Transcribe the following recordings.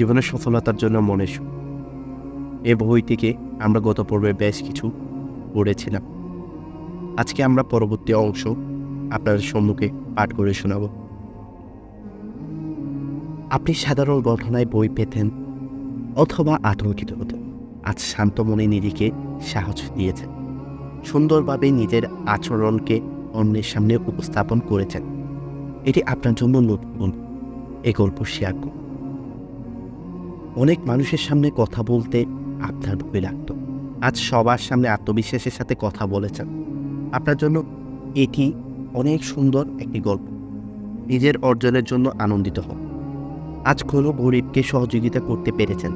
জীবনের সফলতার জন্য মনে এ বই থেকে আমরা গত পর্বে বেশ কিছু পড়েছিলাম। আজকে আমরা পরবর্তী অংশ আপনাদের সম্মুখে পাঠ করে শোনাব। আপনি সাধারণ ঘটনায় বই পেতেন অথবা আতঙ্কিত হতেন। আজ শান্ত মনে নিজেকে সাহস দিয়েছেন। সুন্দরভাবে নিজের আচরণকে অন্যের সামনে উপস্থাপন করেছেন। এটি আপনার জন্য নতুন। এ গল্প শেয়ার করুন। অনেক মানুষের সামনে কথা বলতে আপনার ভয় লাগত। আজ সবার সামনে আত্মবিশ্বাসের সাথে কথা বলেছেন। আপনার জন্য এটি অনেক সুন্দর একটি গল্প। নিজের অর্জনের জন্য আনন্দিত হন। আজ কোনো গরিবকে সহযোগিতা করতে পেরেছেন।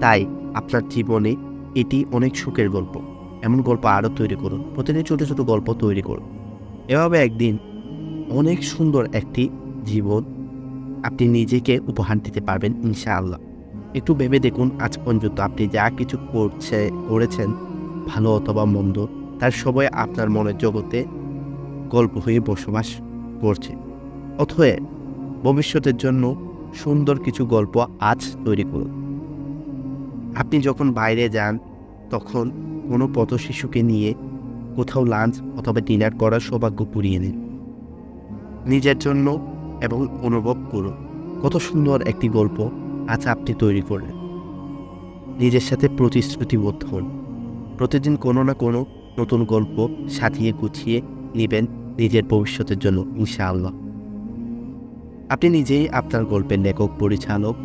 তাই আপনার জীবনে এটি অনেক সুখের গল্প। এমন গল্প আরও তৈরি করুন। প্রতিদিন ছোটো ছোটো গল্প তৈরি করুন। এভাবে একদিন অনেক সুন্দর একটি জীবন আপনি নিজেকে উপহার দিতে পারবেন, ইনশাআল্লাহ। একটু ভেবে দেখুন আজ পর্যন্ত আপনি যা কিছু করছে, করেছেন, ভালো অথবা মন্দ, তার সবাই আপনার মনের জগতে গল্প হয়ে বসবাস করছে। অথবা ভবিষ্যতের জন্য সুন্দর কিছু গল্প আজ তৈরি করুন। আপনি যখন বাইরে যান, তখন কোনো পথ শিশুকে নিয়ে কোথাও লাঞ্চ অথবা ডিনার করার সৌভাগ্য পুরিয়ে নিন। নিজের জন্য এবং অনুভব করুন। কত সুন্দর একটি গল্প আজ আপনি তৈরি করলেন। নিজের সাথে প্রতিশ্রুতিবদ্ধ হন। প্রতিদিন কোনো না কোনো নতুন গল্প সাজিয়ে গুছিয়ে নেবেন নিজের ভবিষ্যতের জন্য, ইনশাআল্লাহ। আপনি নিজেই আপনার গল্পের লেখক, পরিচালক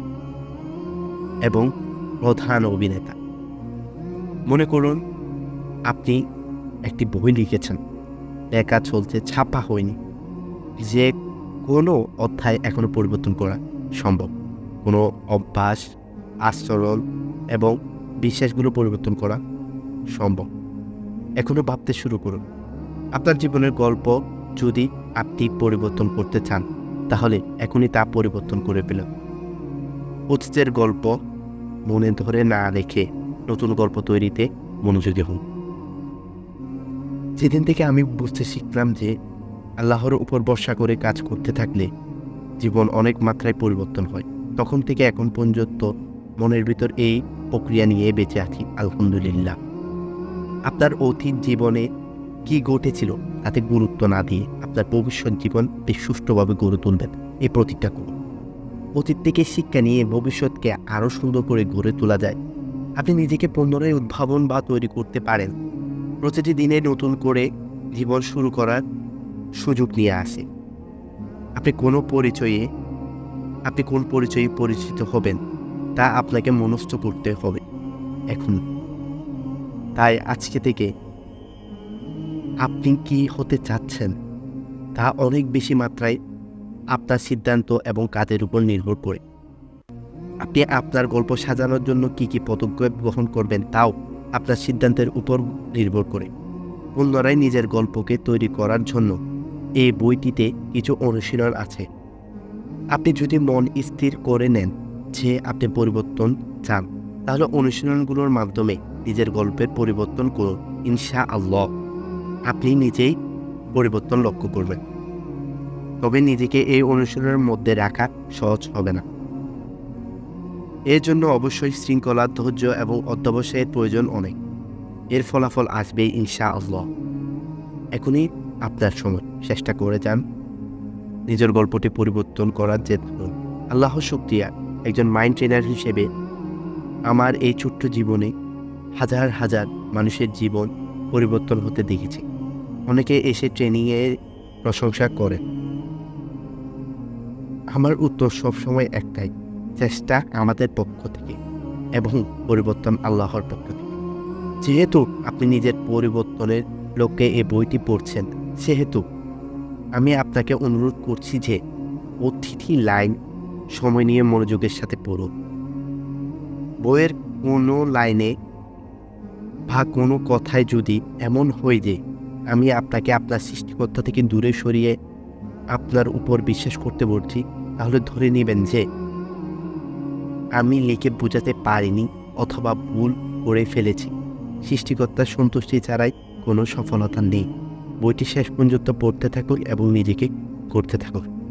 এবং প্রধান অভিনেতা। মনে করুন, আপনি একটি বই লিখেছেন। লেখা চলছে ছাপা হয়নি। যে কোনো অধ্যায় এখনও পরিবর্তন করা সম্ভব। কোনো অভ্যাস, আচরণ এবং বিশ্বাসগুলো পরিবর্তন করা সম্ভব। এখনও ভাবতে শুরু করুন। আপনার জীবনের গল্প যদি আপনি পরিবর্তন করতে চান, তাহলে এখনই তা পরিবর্তন করে ফেলুন। অতীতের গল্প মনে ধরে না রেখে নতুন গল্প তৈরিতে মনোযোগী হন। যেদিন থেকে আমি বুঝতে শিখলাম যে আল্লাহর উপর ভরসা করে কাজ করতে থাকলে জীবন অনেক মাত্রায় পরিবর্তন হয়। তখন থেকে এখন পর্যন্ত মনের ভিতর এই প্রক্রিয়া নিয়ে বেঁচে আছি, আলহামদুলিল্লাহ। আপনার অতীত জীবনে কি ঘটেছিল তাতে গুরুত্ব না দিয়ে আপনার ভবিষ্যৎ জীবন বেশ সুষ্ঠুভাবে গড়ে তুলবেন। এই প্রতিজ্ঞা করুন। অতীত থেকে শিক্ষা নিয়ে ভবিষ্যৎকে আরও সুন্দর করে গড়ে তোলা যায়। আপনি নিজেকে পুনরায় উদ্ভাবন বা তৈরি করতে পারেন। প্রতিটি দিনে নতুন করে জীবন শুরু করার সুযোগ নিয়ে আসে। আপনি কোনো পরিচয়ে আপনি কোন পরিচয়ে পরিচিত হবেন, তা আপনাকে মনস্থ করতে হবে এখন তাই আজকে থেকে আপনি কি হতে চাচ্ছেন, তা অনেক বেশি মাত্রায় আপনার সিদ্ধান্ত এবং কাজের উপর নির্ভর করে। আপনি আপনার গল্প সাজানোর জন্য কি কি পদক্ষেপ গ্রহণ করবেন, তাও আপনার সিদ্ধান্তের উপর নির্ভর করে। পুনরায় নিজের গল্পকে তৈরি করার জন্য এই বইটিতে কিছু অনুশীলন আছে। আপনি যদি মন স্থির করে নেন যে আপনি পরিবর্তন চান, তাহলে অনুশীলনগুলোর মাধ্যমে নিজের গল্পের পরিবর্তন করুন ইনশা আল্লাহ আপনি নিজেই পরিবর্তন লক্ষ্য করবেন। তবে নিজেকে এই অনুশীলনের মধ্যে রাখা সহজ হবে না। এর জন্য অবশ্যই শৃঙ্খলা, ধৈর্য এবং অধ্যবসায়ের প্রয়োজন অনেক। এর ফলাফল আসবে ইনশা আল্লাহ এখনই আপনার সময়। চেষ্টা করে যান। নিজের গল্পটি পরিবর্তন করার যে আল্লাহ শুক্রিয়া একজন মাইন্ড ট্রেনার হিসেবে আমার এই ছোট্ট জীবনে হাজার হাজার মানুষের জীবন পরিবর্তন হতে দেখেছি। অনেকে এসে ট্রেনিংয়ের প্রশংসা করে। আমার উত্তর সবসময় একটাই, চেষ্টা আমাদের পক্ষ থেকে এবং পরিবর্তন আল্লাহর পক্ষ থেকে। যেহেতু আপনি নিজের পরিবর্তনের লক্ষ্যে এই বইটি পড়ছেন, সেহেতু আমি আপনাকে অনুরোধ করছি যে অতিথি লাইন সময় নিয়ে মনোযোগের সাথে পড়ুন। বইয়ের কোনো লাইনে বা কোনো কথায় যদি এমন হয় যে আমি আপনাকে আপনার সৃষ্টিকর্তা থেকে দূরে সরিয়ে আপনার উপর বিশ্বাস করতে বলছি, তাহলে ধরে নেবেন যে আমি লিখে বোঝাতে পারিনি অথবা ভুল করে ফেলেছি। সৃষ্টিকর্তার সন্তুষ্টি ছাড়াই কোনো সফলতা নেই। বইটি শেষ পর্যন্ত পড়তে থাকুন এবং নিজেকে করতে থাকুন।